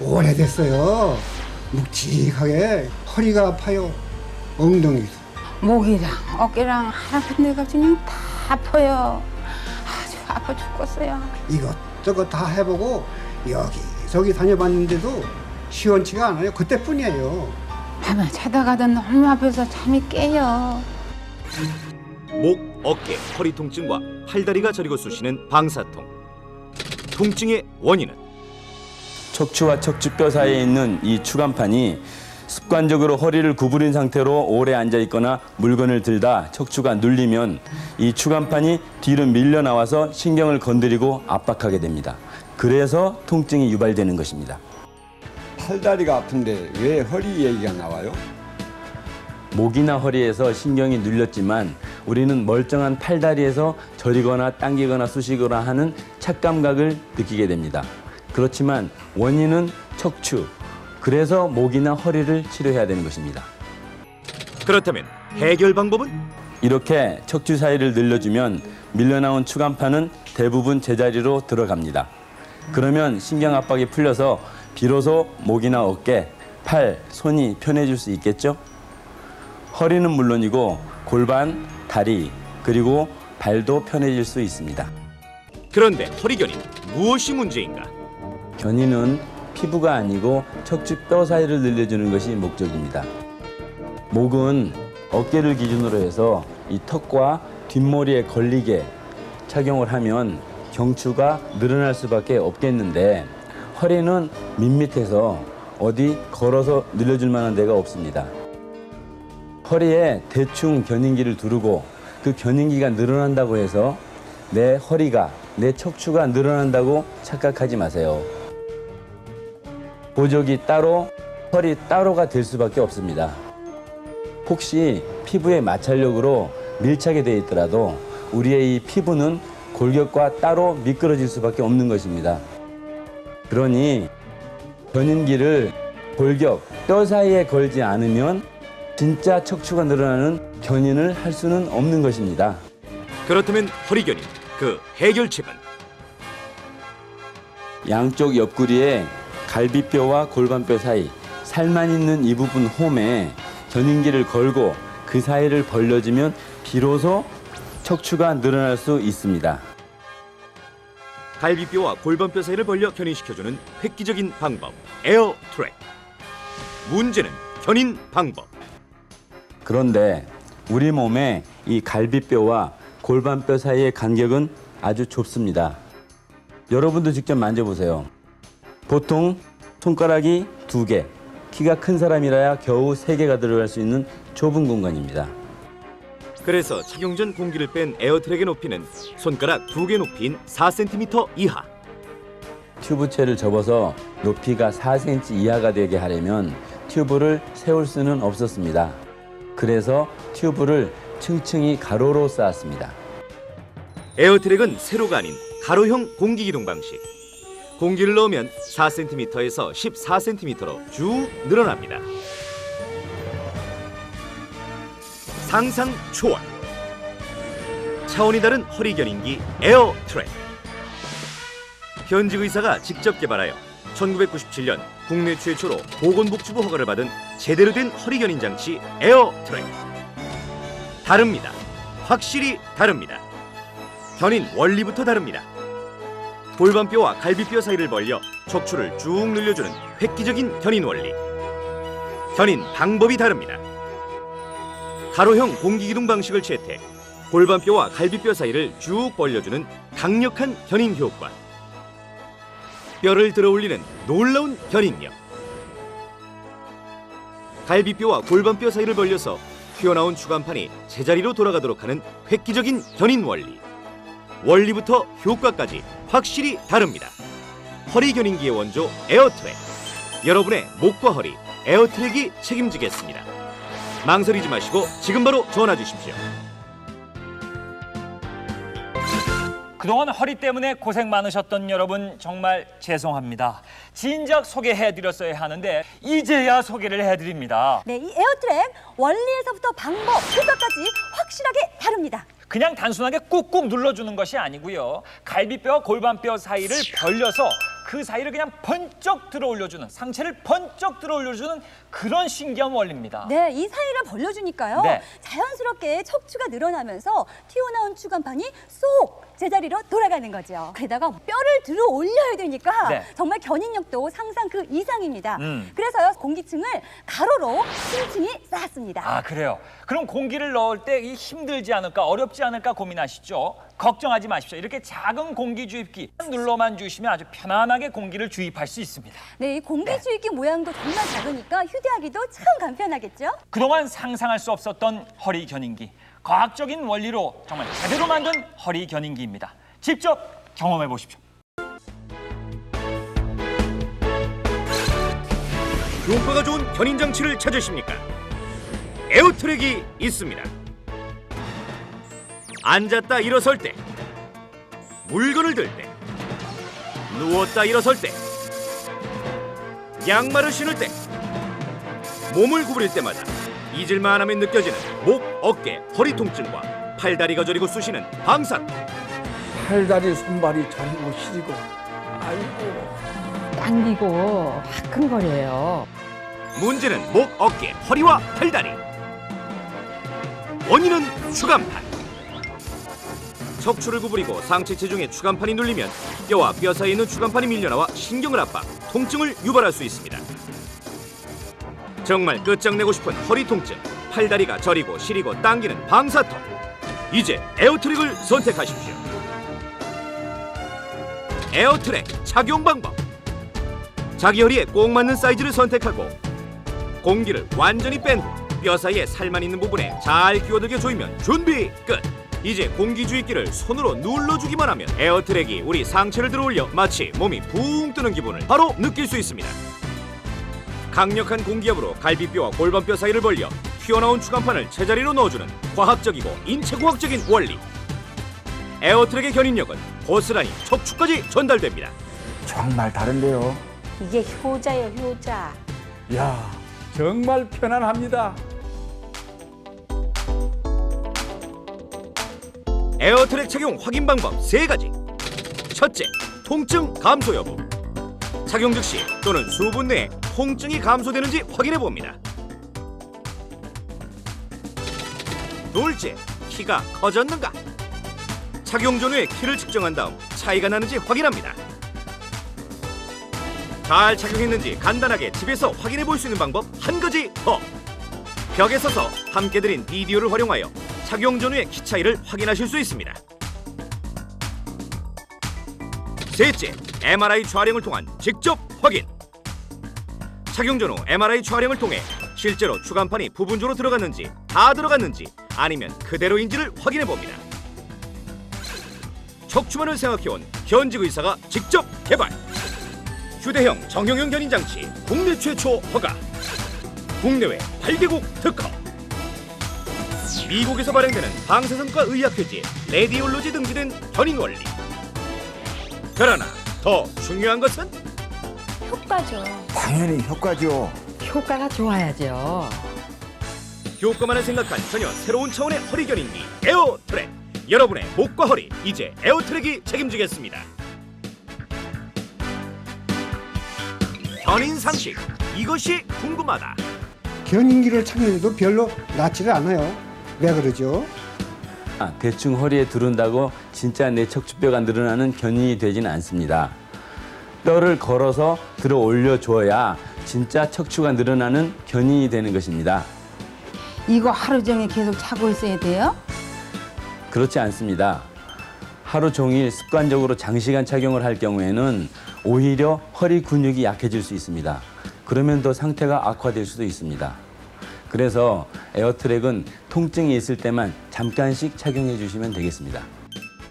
오래됐어요. 묵직하게 허리가 아파요. 엉덩이도. 목이랑 어깨랑 하나 내가 그냥 다 아파요. 아주 아파 죽겠어요. 이것저것 다 해보고 여기 저기 다녀봤는데도 시원치가 않아요. 그때뿐이에요. 밤에 자다가도 너무 아파서 잠이 깨요. 목, 어깨, 허리 통증과 팔다리가 저리고 쑤시는 방사통. 통증의 원인은 척추와 척추뼈 사이에 있는 이 추간판이 습관적으로 허리를 구부린 상태로 오래 앉아 있거나 물건을 들다 척추가 눌리면 이 추간판이 뒤로 밀려 나와서 신경을 건드리고 압박하게 됩니다. 그래서 통증이 유발되는 것입니다. 팔다리가 아픈데 왜 허리 얘기가 나와요? 목이나 허리에서 신경이 눌렸지만 우리는 멀쩡한 팔다리에서 저리거나 당기거나 쑤시거나 하는 착감각을 느끼게 됩니다. 그렇지만 원인은 척추. 그래서 목이나 허리를 치료해야 되는 것입니다. 그렇다면 해결 방법은 이렇게 척추 사이를 늘려주면 밀려나온 추간판은 대부분 제자리로 들어갑니다. 그러면 신경 압박이 풀려서 비로소 목이나 어깨, 팔, 손이 편해질 수 있겠죠? 허리는 물론이고 골반, 다리, 그리고 발도 편해질 수 있습니다. 그런데 허리견인 무엇이 문제인가? 견인은 피부가 아니고 척추 뼈 사이를 늘려주는 것이 목적입니다. 목은 어깨를 기준으로 해서 이 턱과 뒷머리에 걸리게 착용을 하면 경추가 늘어날 수밖에 없겠는데 허리는 밋밋해서 어디 걸어서 늘려줄 만한 데가 없습니다. 허리에 대충 견인기를 두르고 그 견인기가 늘어난다고 해서 내 허리가 내 척추가 늘어난다고 착각하지 마세요. 보조기 따로 허리 따로가 될 수밖에 없습니다. 혹시 피부의 마찰력으로 밀착이 되어 있더라도 우리의 이 피부는 골격과 따로 미끄러질 수밖에 없는 것입니다. 그러니 견인기를 골격, 뼈 사이에 걸지 않으면 진짜 척추가 늘어나는 견인을 할 수는 없는 것입니다. 그렇다면 허리견인 그 해결책은 양쪽 옆구리에 갈비뼈와 골반뼈 사이 살만 있는 이 부분 홈에 견인기를 걸고 그 사이를 벌려주면 비로소 척추가 늘어날 수 있습니다. 갈비뼈와 골반뼈 사이를 벌려 견인시켜주는 획기적인 방법 에어 트랙. 문제는 견인 방법. 그런데 우리 몸의 이 갈비뼈와 골반뼈 사이의 간격은 아주 좁습니다. 여러분도 직접 만져보세요. 보통 손가락이 두 개, 키가 큰 사람이라야 겨우 세 개가 들어갈 수 있는 좁은 공간입니다. 그래서 착용 전 공기를 뺀 에어트랙의 높이는 손가락 두 개 높이인 4cm 이하. 튜브체를 접어서 높이가 4cm 이하가 되게 하려면 튜브를 세울 수는 없었습니다. 그래서 튜브를 층층이 가로로 쌓았습니다. 에어트랙은 세로가 아닌 가로형 공기기동 방식. 공기를 넣으면 4cm에서 14cm로 쭉 늘어납니다. 상상 초월. 차원이 다른 허리 견인기 에어 트랙. 현직 의사가 직접 개발하여 1997년 국내 최초로 보건복지부 허가를 받은 제대로 된 허리 견인 장치 에어 트랙. 다릅니다. 확실히 다릅니다. 견인 원리부터 다릅니다. 골반뼈와 갈비뼈 사이를 벌려 척추를 쭉 늘려주는 획기적인 견인 원리. 견인 방법이 다릅니다. 가로형 공기기둥 방식을 채택. 골반뼈와 갈비뼈 사이를 쭉 벌려주는 강력한 견인 효과. 뼈를 들어올리는 놀라운 견인력. 갈비뼈와 골반뼈 사이를 벌려서 튀어나온 추간판이 제자리로 돌아가도록 하는 획기적인 견인 원리. 원리부터 효과까지 확실히 다릅니다. 허리 견인기의 원조 에어트랙. 여러분의 목과 허리 에어트랙이 책임지겠습니다. 망설이지 마시고 지금 바로 전화 주십시오. 그동안 허리 때문에 고생 많으셨던 여러분 정말 죄송합니다. 진작 소개해드렸어야 하는데 이제야 소개를 해드립니다. 네, 이 에어트랙 원리에서부터 방법, 효과까지 확실하게 다릅니다. 그냥 단순하게 꾹꾹 눌러주는 것이 아니고요. 갈비뼈와 골반뼈 사이를 벌려서 그 사이를 그냥 번쩍 들어 올려주는 상체를 번쩍 들어 올려주는 그런 신기한 원리입니다. 네, 이 사이를 벌려주니까요. 네. 자연스럽게 척추가 늘어나면서 튀어나온 추간판이 쏙 제자리로 돌아가는 거죠. 게다가 뼈를 들어 올려야 되니까 네. 정말 견인력도 상상 그 이상입니다. 음. 그래서요 공기층을 가로로 층층이 쌓았습니다. 아 그래요. 그럼 공기를 넣을 때 이 힘들지 않을까 어렵지 않을까 고민하시죠? 걱정하지 마십시오. 이렇게 작은 공기 주입기 눌러만 주시면 아주 편안하게 공기를 주입할 수 있습니다. 네, 이 공기 주입기 모양도 정말 작으니까 휴대하기도 참 간편하겠죠? 그동안 상상할 수 없었던 허리 견인기 과학적인 원리로 정말 제대로 만든 허리 견인기입니다. 직접 경험해 보십시오. 효과가 좋은 견인 장치를 찾으십니까? 에어트랙이 있습니다. 앉았다 일어설 때, 물건을 들 때, 누웠다 일어설 때, 양말을 신을 때, 몸을 구부릴 때마다 잊을만 하면 느껴지는 목, 어깨, 허리 통증과 팔다리가 저리고 쑤시는 방사 팔다리 손발이 저리고 시리고 아이고 당기고 화끈거려요. 문제는 목, 어깨, 허리와 팔다리. 원인은 추간판. 척추를 구부리고 상체 체중에 추간판이 눌리면 뼈와 뼈 사이에 있는 추간판이 밀려나와 신경을 압박, 통증을 유발할 수 있습니다. 정말 끝장내고 싶은 허리 통증, 팔다리가 저리고 시리고 당기는 방사턱. 이제 에어트랙을 선택하십시오. 에어트랙 착용 방법. 자기 허리에 꼭 맞는 사이즈를 선택하고 공기를 완전히 뺀 후 뼈 사이에 살만 있는 부분에 잘 끼워들게 조이면 준비 끝. 이제 공기 주입기를 손으로 눌러주기만 하면 에어트랙이 우리 상체를 들어올려 마치 몸이 붕 뜨는 기분을 바로 느낄 수 있습니다. 강력한 공기압으로 갈비뼈와 골반뼈 사이를 벌려 튀어나온 추간판을 제자리로 넣어주는 과학적이고 인체공학적인 원리. 에어트랙의 견인력은 고스란히 척추까지 전달됩니다. 정말 다른데요. 이게 효자예요, 효자. 야 정말 편안합니다. 에어트랙 착용 확인 방법 세 가지. 첫째, 통증 감소 여부. 착용 즉시 또는 수분 내에 통증이 감소되는지 확인해 봅니다. 둘째, 키가 커졌는가? 착용 전후에 키를 측정한 다음 차이가 나는지 확인합니다. 잘 착용했는지 간단하게 집에서 확인해 볼 수 있는 방법 한 가지 더. 벽에 서서 함께 드린 비디오를 활용하여 착용 전후의 키 차이를 확인하실 수 있습니다. 셋째, MRI 촬영을 통한 직접 확인. 착용 전후 MRI 촬영을 통해 실제로 추간판이 부분적으로 들어갔는지 다 들어갔는지 아니면 그대로인지를 확인해 봅니다. 척추만을 생각해온 현직 의사가 직접 개발. 휴대형 정형용 견인 장치 국내 최초 허가. 국내외 8개국 특허. 미국에서 발행되는 방사선과 의학회지 레디올로지 등재된 견인 원리. 그러나 더 중요한 것은 효과죠. 당연히 효과죠. 효과가 좋아야죠. 효과만을 생각한 전혀 새로운 차원의 허리 견인기 에어트랙. 여러분의 목과 허리 이제 에어트랙이 책임지겠습니다. 견인 상식 이것이 궁금하다. 견인기를 착용해도 별로 낫지를 않아요. 왜 그러죠? 아, 대충 허리에 두른다고 진짜 내 척추뼈가 늘어나는 견인이 되지는 않습니다. 뼈를 걸어서 들어 올려줘야 진짜 척추가 늘어나는 견인이 되는 것입니다. 이거 하루 종일 계속 차고 있어야 돼요? 그렇지 않습니다. 하루 종일 습관적으로 장시간 착용을 할 경우에는 오히려 허리 근육이 약해질 수 있습니다. 그러면 더 상태가 악화될 수도 있습니다. 그래서 에어트랙은 통증이 있을 때만 잠깐씩 착용해 주시면 되겠습니다.